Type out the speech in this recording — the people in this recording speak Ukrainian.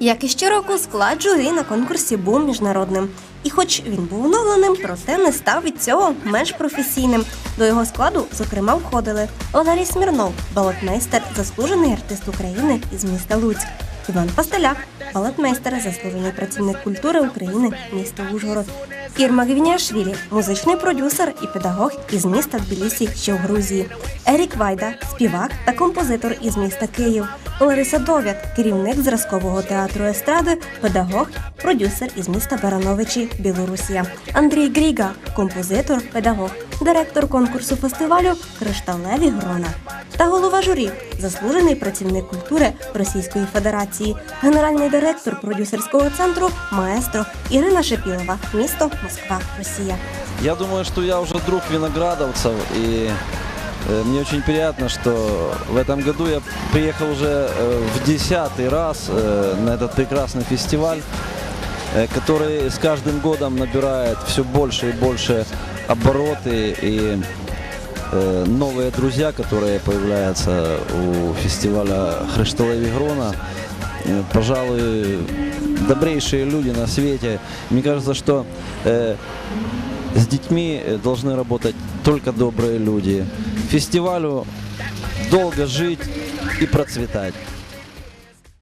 Як і щороку, склад журі на конкурсі був міжнародним. І хоч він був оновленим, проте не став від цього менш професійним. До його складу, зокрема, входили Валерій Смірнов, балетмейстер, заслужений артист України із міста Луцьк, Іван Пастеляк, балетмейстер, заслужений працівник культури України, місто Ужгород, Ірма Гвініашвілі, музичний продюсер і педагог із міста Тбілісі, що в Грузії, Ерік Вайда, співак та композитор із міста Київ, Лариса Довят, керівник зразкового театру естради, педагог, продюсер із міста Барановичі, Білорусія, Андрій Гріга, композитор, педагог, директор конкурсу фестивалю Кришталеві грона та голова журі, заслужений працівник культури Російської Федерації, генеральний директор продюсерського центру Маестро Ірина Шепілова, місто Москва, Росія. Я думаю, что я уже друг виноградовцев, и э, мне очень приятно, что в этом году я приехал уже э, в десятый раз э, на этот прекрасный фестиваль, э, который с каждым годом набирает все больше и больше обороты и э, новые друзья, которые появляются у фестиваля Хришталеви Грона. Э, Пожалуй, добрейшие люди на свете. Мне кажется, что э, с детьми э, должны работать только добрые люди. Фестивалю долго жить и процветать.